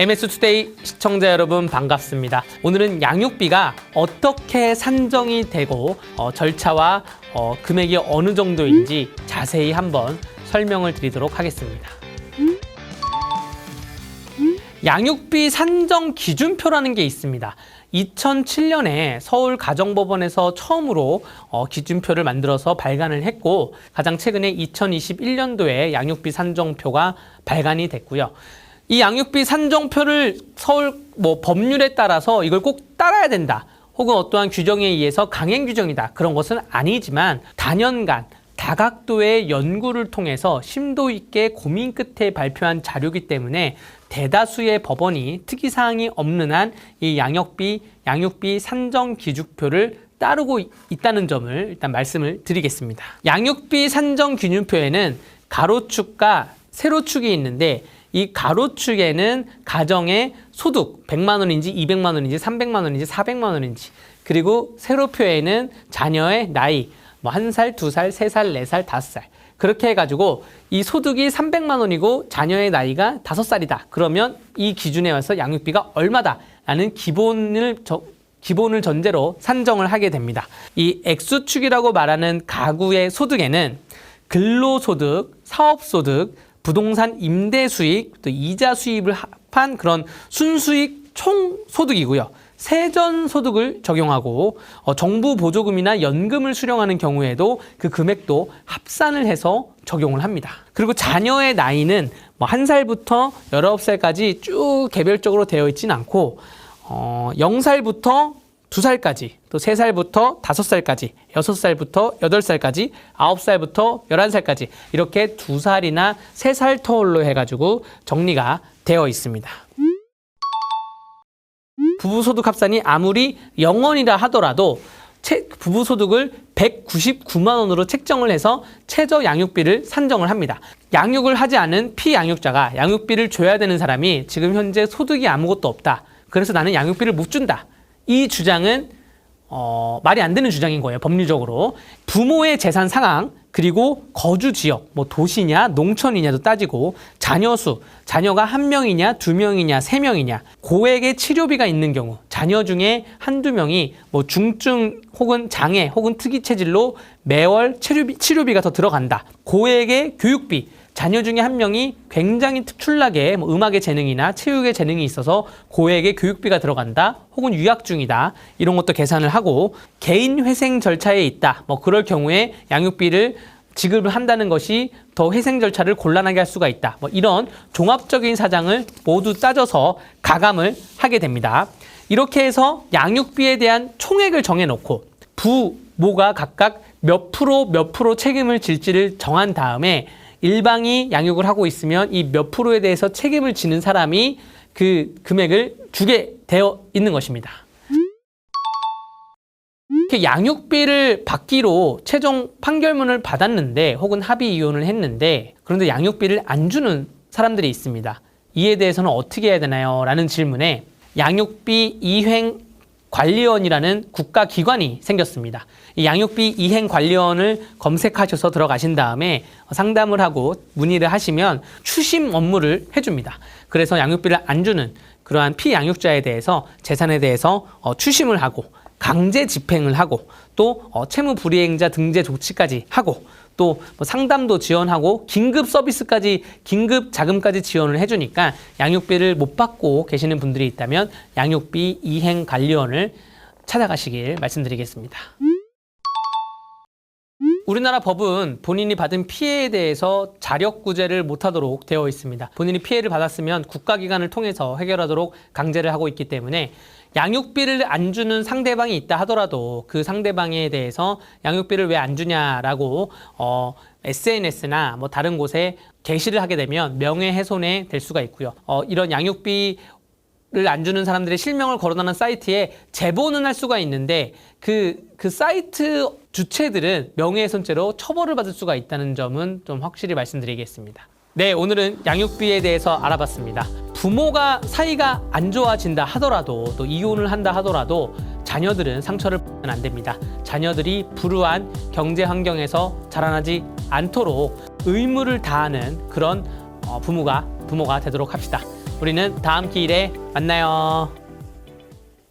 MS투데이 시청자 여러분 반갑습니다. 오늘은 양육비가 어떻게 산정이 되고 어, 절차와 어, 금액이 어느 정도인지 자세히 한번 설명을 드리도록 하겠습니다. 양육비 산정 기준표라는 게 있습니다. 2007년에 서울 가정법원에서 처음으로 어, 기준표를 만들어서 발간을 했고 가장 최근에 2021년도에 양육비 산정표가 발간이 됐고요. 이 양육비 산정표를 서울 뭐 법률에 따라서 이걸 꼭 따라야 된다. 혹은 어떠한 규정에 의해서 강행 규정이다. 그런 것은 아니지만 단연간 다각도의 연구를 통해서 심도 있게 고민 끝에 발표한 자료이기 때문에 대다수의 법원이 특이사항이 없는 한 이 양육비, 양육비 산정 기준표를 따르고 있다는 점을 일단 말씀을 드리겠습니다. 양육비 산정 기준표에는 가로축과 세로축이 있는데 이 가로축에는 가정의 소득 100만 원인지 200만 원인지 300만 원인지 400만 원인지 그리고 세로표에는 자녀의 나이 뭐 한 살, 두 살, 세 살, 네 살, 다섯 살 그렇게 해가지고 이 소득이 300만 원이고 자녀의 나이가 다섯 살이다. 그러면 이 기준에 와서 양육비가 얼마다라는 기본을 저, 기본을 전제로 산정을 하게 됩니다. 이 액수축이라고 말하는 가구의 소득에는 근로소득, 사업소득, 부동산 임대 수익, 또 이자 수입을 합한 그런 순수익 총 소득이고요. 세전 소득을 적용하고 어, 정부 보조금이나 연금을 수령하는 경우에도 그 금액도 합산을 해서 적용을 합니다. 그리고 자녀의 나이는 뭐한 살부터 열아홉 살까지 쭉 개별적으로 되어 있진 않고 어, 0살부터 두 살까지, 또 세 살부터 다섯 살까지, 여섯 살부터 여덟 살까지, 아홉 살부터 열한 살까지 이렇게 두 살이나 세 살 터울로 해가지고 정리가 되어 있습니다. 부부소득 합산이 아무리 0원이라 하더라도 채- 부부 소득을 199만 원으로 책정을 해서 최저 양육비를 산정을 합니다. 양육을 하지 않은 피양육자가 양육비를 줘야 되는 사람이 지금 현재 소득이 아무것도 없다. 그래서 나는 양육비를 못 준다. 이 주장은 어, 말이 안 되는 주장인 거예요. 법률적으로. 부모의 재산 상황, 그리고 거주 지역, 뭐 도시냐, 농촌이냐도 따지고, 자녀 수, 자녀가 한 명이냐, 두 명이냐, 세 명이냐, 고액의 치료비가 있는 경우, 자녀 중에 한두 명이 뭐 중증 혹은 장애 혹은 특이 체질로 매월 치료비, 치료비가 더 들어간다. 고액의 교육비, 자녀 중에 한 명이 굉장히 특출나게 뭐 음악의 재능이나 체육의 재능이 있어서 고액의 교육비가 들어간다. 혹은 유학 중이다. 이런 것도 계산을 하고 개인 회생 절차에 있다. 뭐 그럴 경우에 양육비를 지급을 한다는 것이 더 회생 절차를 곤란하게 할 수가 있다. 뭐 이런 종합적인 사장을 모두 따져서 가감을 하게 됩니다. 이렇게 해서 양육비에 대한 총액을 정해놓고 부 모가 각각 몇 프로 몇 프로 책임을 질지를 정한 다음에 일방이 양육을 하고 있으면 이 몇 프로에 대해서 책임을 지는 사람이 그 금액을 주게 되어 있는 것입니다. 이렇게 양육비를 받기로 최종 판결문을 받았는데 혹은 합의 이혼을 했는데 그런데 양육비를 안 주는 사람들이 있습니다. 이에 대해서는 어떻게 해야 되나요? 라는 질문에 양육비 이행 관리원이라는 국가기관이 생겼습니다. 이 양육비 이행 관리원을 검색하셔서 들어가신 다음에 상담을 하고 문의를 하시면 추심 업무를 해줍니다. 그래서 양육비를 안 주는 그러한 피양육자에 대해서 재산에 대해서 어, 추심을 하고 강제 집행을 하고 또 어, 채무 불이행자 등재 조치까지 하고 또 뭐 상담도 지원하고 긴급 서비스까지 긴급 자금까지 지원을 해주니까 양육비를 못 받고 계시는 분들이 있다면 양육비 이행 관리원을 찾아가시길 말씀드리겠습니다. 우리나라 법은 본인이 받은 피해에 대해서 자력 구제를 못하도록 되어 있습니다. 본인이 피해를 받았으면 국가기관을 통해서 해결하도록 강제를 하고 있기 때문에 양육비를 안 주는 상대방이 있다 하더라도 그 상대방에 대해서 양육비를 왜 안 주냐라고 어, SNS나 뭐 다른 곳에 게시를 하게 되면 명예훼손에 될 수가 있고요. 어, 이런 양육비 를안 주는 사람들의 실명을 거론하는 사이트에 제보는 할 수가 있는데 그, 그 사이트 주체들은 명예훼손죄로 처벌을 받을 수가 있다는 점은 좀 확실히 말씀드리겠습니다. 네, 오늘은 양육비에 대해서 알아봤습니다. 부모가 사이가 안 좋아진다 하더라도 또 이혼을 한다 하더라도 자녀들은 상처를 받으면 안 됩니다. 자녀들이 불우한 경제 환경에서 자라나지 않도록 의무를 다하는 그런 어, 부모가 부모가 되도록 합시다. 우리는 다음 기일에 만나요.